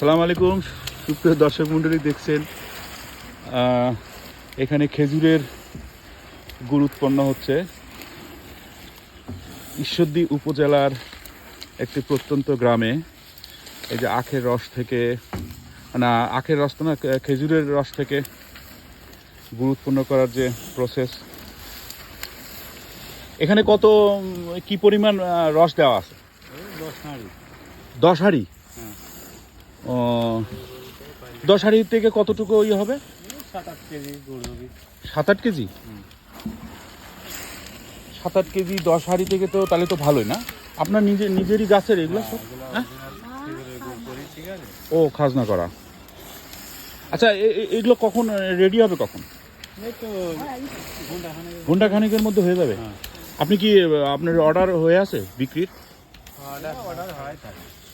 আসসালামু আলাইকুম। সুপ্রিয় দর্শক মণ্ডলী দেখছেন এখানে খেজুরের গুড় উৎপন্ন হচ্ছে। ঈশ্বরদী উপজেলার একটি প্রত্যন্ত গ্রামে। এই যে আখের রস থেকে না আখের রস তো না খেজুরের রস থেকে গুড় উৎপন্ন করার যে প্রসেস এখানে কত কি পরিমাণ রস দেওয়া আছে? দশ নাড়ি দশ হাড়ি? দশ হাড়ি থেকে কতটুকু ইয়ে হবে? সাত আট কেজি সাত আট কেজি? সাত আট কেজি দশ হাড়ি থেকে তো তাহলে তো ভালোই না? আপনার নিজে নিজেরই গাছের এগুলো সব? হ্যাঁ? ও খাজনা করা। আচ্ছা এগুলো কখন রেডি হবে কখন? ঘণ্টা খানে খানিকের মধ্যে হয়ে যাবে? হ্যাঁ। আপনি কি আপনার অর্ডার হয়ে আছে বিক্রির? অর্ডার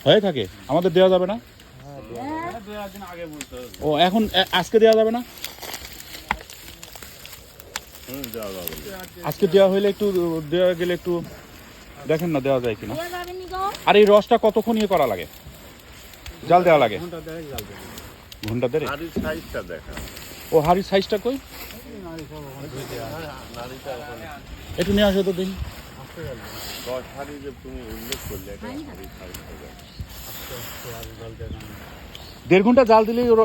হয়ে থাকে? আমাদের দেওয়া যাবে না হ্যাঁ দু একদিন আগে বলতে হবে ও এখন আজকে দেওয়া যাবে না? আজকে দেওয়া হলে একটু দেওয়া গেলে একটু দেখেন না দেওয়া যায় কিনা। দেওয়া যাবে নি গো? আর এই রসটা কতক্ষণ ইয়ে করা লাগে? জাল দেওয়া লাগে? ঘণ্টা দেড়ে নারীর সাইজটা দেখা। ও হাড়ির সাইজটা কই? একটু নিয়ে আসো তো দেখি। যে তুমি উল্লেখ করলে দেড় ঘণ্টা জাল দিলেই ওর,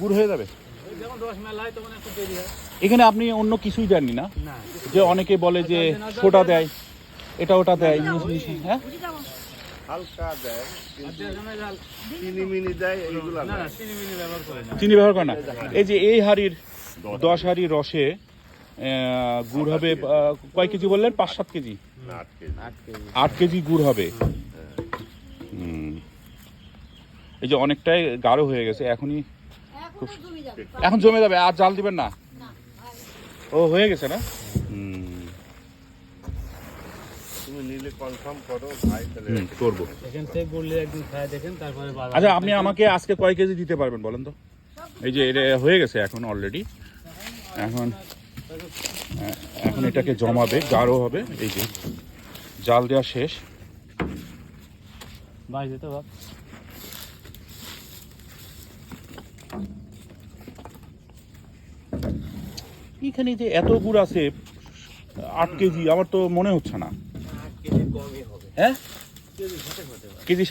গুড় হয়ে যাবে। ওই যখন রস মেলায় তখন একটু দেরি হয় এখানে আপনি অন্য কিছুই জাননি না? যে অনেকে বলে যে সোডা দেয় এটা ওটা দেয় হ্যাঁ? জাল। চিনি দেয় এইগুলো না না না চিনি ব্যবহার করে না। চিনি ব্যবহার করে না। এই যে এই হাড়ির দশ হাড়ি রসে গুড় হবে কয় কেজি বললেন? পাঁচ সাত কেজি। আট কেজি। কেজি। আট কেজি গুড় হবে। হুম। এই যে অনেকটাই গাঢ় হয়ে গেছে এখনই এখনও এখন জমে যাবে আর জাল দিবেন না? ও হয়ে গেছে না? তুমি কনফার্ম করো ভাই তাহলে হুম, করব। এখান থেকে গুড়লে একদিন খায় দেখেন তারপরে বাজার। আচ্ছা আপনি আমাকে আজকে কয় কেজি দিতে পারবেন বলেন তো? এই যে এটা হয়ে গেছে এখন অলরেডি এখন এখন এটাকে জমাবে গাঢ় হবে এই যে। জাল দেওয়া শেষ। বাই যেতে এখানে যে এত গুড় আছে, আট কেজি, আমার তো মনে হচ্ছে না। হ্যাঁ? কেজি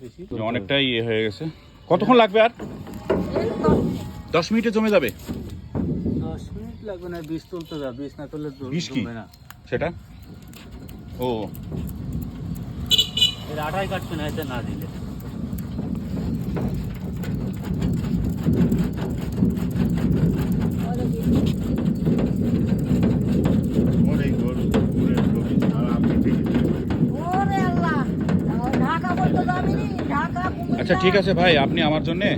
বেশি অনেকটাই ইয়ে হয়ে গেছে। কতক্ষণ লাগবে আর? দশ মিনিটে জমে যাবে। লাগবে না বীজ তুলতে যা বীজ না তুললে তো বীজ কি? না। সেটা? ও। এর আটাই কাটবে না এতে না দিলে। আচ্ছা ঠিক আছে ভাই আপনি আমার জন্যে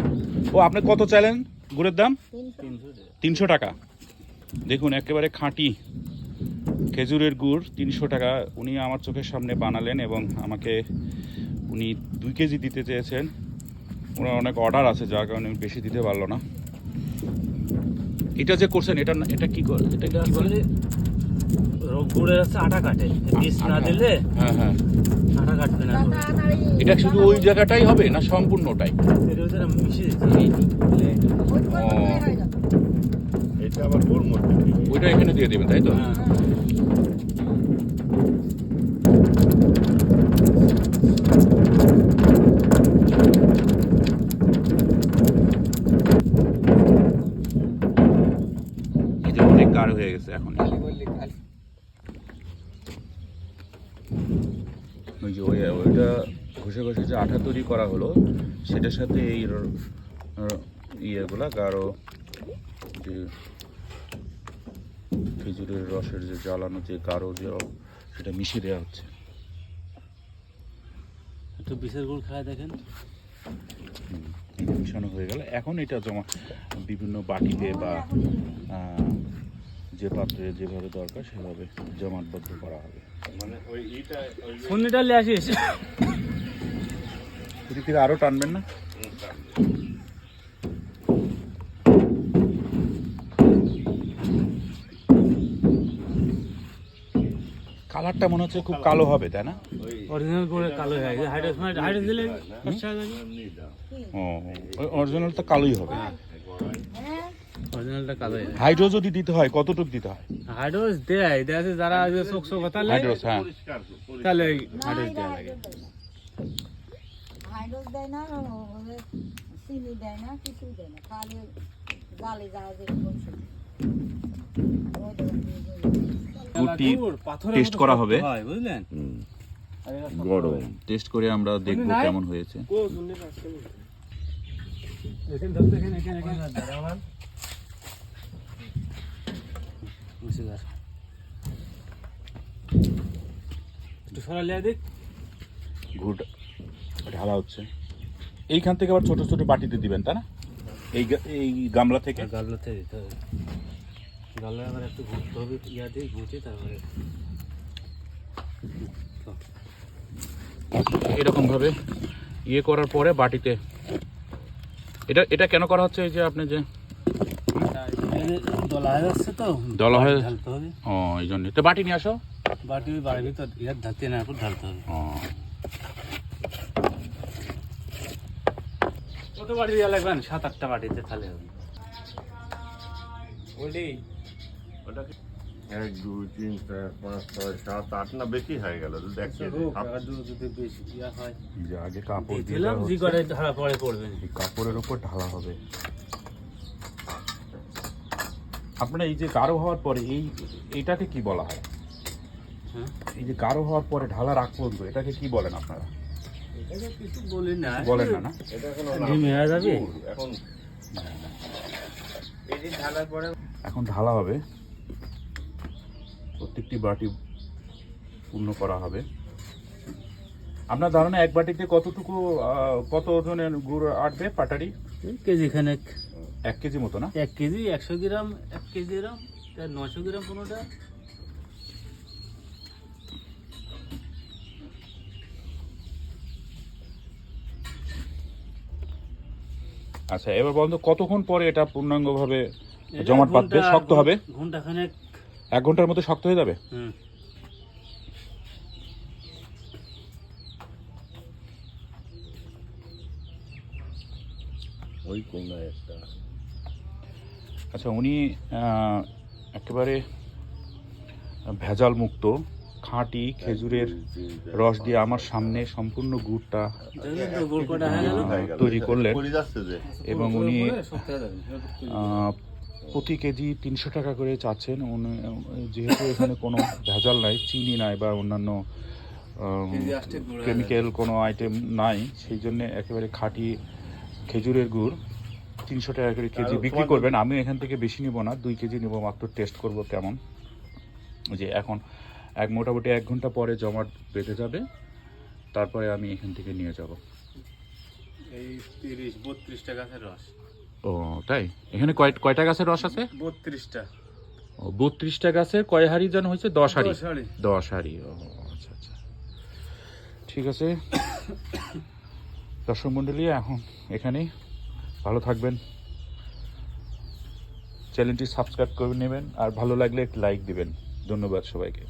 ও আপনি কত চাইলেন গুড়ের দাম? তিনশো টাকা। দেখুন একেবারে খাঁটি খেজুরের গুড় তিনশো টাকা। উনি আমার চোখের সামনে বানালেন এবং আমাকে উনি দুই কেজি দিতে চেয়েছেন। ওনার অনেক অর্ডার আছে যার কারণে বেশি দিতে পারল না। এটা যে করছেন এটা না- এটা কি করে এটা কি বলে গুড়ের আটা কাটে। বীজ না দিলে হ্যাঁ হ্যাঁ। আটা কাটবে না। এটা শুধু ওই জায়গাটাই হবে না সম্পূর্ণটাই? এর ভিতরে মিশিয়ে দিতে হয়ে। এটা আবার ওর মধ্যে ওইটা এখানে দিয়ে দেবেন তাই তো হ্যাঁ। এই অনেক গাঢ় হয়ে গেছে এখন ওই যে ওই ওইটা ঘষে ঘষে যে আঠা তৈরি করা হলো সেটার সাথে এই ইয়েগুলা গাঢ় যে খেজুরের রসের যে জ্বালানো যে গাঢ় যে সেটা মিশিয়ে দেওয়া হচ্ছে। একটু বিষের গুড় খায় দেখেন। মিশানো হয়ে গেল। এখন এটা জমা বিভিন্ন বাটিতে বা যে পাত্রে যেভাবে দরকার সেভাবে জমাটবদ্ধ করা হবে। মানে ওই ফোনটা নিয়ে আসিস। আরও টানবেন না? কালারটা মনে হচ্ছে খুব কালো হবে তাই না? অরিজিনাল গুড়ের কালো হয়ে গেছে। হাইড্রোস মানে হাইড্রোস দিলে ও অরিজিনালটা কালোই হবে। হ্যাঁ অরিজিনালটা কালো যায় হাইড্রো যদি দিতে হয় কতটুকু দিতে হয়? হাইড্রোস দেয় দেয় আছে যারা চোখ চোখ কথা লাগে হাইড্রোস হ্যাঁ। তাহলে হাইড্রোস দেওয়া লাগে। হাইড্রোস দেয় না চিনি দেয় না কিছুই দেয় না। খালি গালে যাওয়া যে টেস্ট করা হবে। বুঝলেন? গরম। টেস্ট করে আমরা দেখব? কেমন হয়েছে। ঢালা হচ্ছে। এইখান থেকে আবার ছোট ছোট বাটিতে দিবেন তাই না? এই এই গামলা থেকে? গালতে দিতে গালে আবার একটু ঘুরতে হবে ইয়া দিয়ে ঘুরতে তারপরে এরকম ভাবে ইয়ে করার পরে বাটিতে। এটা এটা কেন করা হচ্ছে এই যে আপনি যে দলা হয়ে যাচ্ছে তো দলা হয়ে- ঢালতে হবে। ও এই জন্য। তো বাটি নিয়ে আসো। বাটি ওই বাড়ির ভিতর ইয়ার ঢালতে না এখন ঢালতে হবে। কত বাটি দেওয়া লাগবেন সাত আটটা বাটিতে তাহলে হবে। ওইটাই এক দুই তিন চার পাঁচ ছয় সাত আট না বেশি হয়ে গেল দেখ যে আগে কাপড় দিলাম জি করে ধারা পরে পড়বে। কাপড়ের উপর ঢালা হবে। আপনারা এই যে গাঢ় হওয়ার পরে এই এটাকে কি বলা হয়? হ্যাঁ? এই যে গাঢ় হওয়ার পরে ঢালা রাখ পর্যন্ত এটাকে কি বলেন আপনারা? কিছু না। বলেন না না? এটা এখন ডিম যাবে? এখন এখন ঢালা হবে। প্রত্যেকটি বাটি পূর্ণ করা হবে। আপনার ধারণা এক বাটিতে কতটুকু কত ওজনের গুড় আটবে পাটারি? কেজি খানেক। এক কেজি মতো না? এক কেজি একশো গ্রাম এক কেজি গ্রাম নশো গ্রাম কোনোটা? আচ্ছা এবার বলুন কতক্ষণ পরে এটা পূর্ণাঙ্গভাবে জমাট ঘন্টা- শক্ত হবে? ঘণ্টা খানেক এক ঘণ্টার মধ্যে শক্ত হয়ে যাবে? হুম। ওই কোনায় একটা। আচ্ছা উনি একেবারে ভেজাল মুক্ত খাঁটি খেজুরের রস দিয়ে আমার সামনে সম্পূর্ণ গুড়টা। তৈরি করলেন। পড়ে যাচ্ছে যে। এবং উনি প্রতি কেজি তিনশো টাকা করে চাচ্ছেন। উনি যেহেতু এখানে কোনো ভেজাল নাই চিনি নাই বা অন্যান্য কেমিক্যাল কোনো আইটেম নাই সেই জন্য একেবারে খাঁটি খেজুরের গুড়। তিনশো টাকা করে কেজি বিক্রি করবেন। আমি এখান থেকে বেশি নিব না দুই কেজি নিব মাত্র টেস্ট করব কেমন। যে এখন এক মোটামুটি এক ঘণ্টা পরে জমাট বেঁধে যাবে তারপরে আমি এখান থেকে নিয়ে যাব। এই তিরিশ বত্রিশটা গাছের রস। ও তাই? এখানে কয় কয়টা গাছের রস আছে? বত্রিশটা। ও বত্রিশটা গাছের কয় হাড়ি যেন হয়েছে? দশ হাড়ি। দশ হাঁড়ি। ও আচ্ছা আচ্ছা। ঠিক আছে। দর্শক মণ্ডলী এখন এখানেই ভালো থাকবেন। চ্যানেলটি সাবস্ক্রাইব করে নেবেন আর ভালো লাগলে একটু লাইক দিবেন। ধন্যবাদ সবাইকে।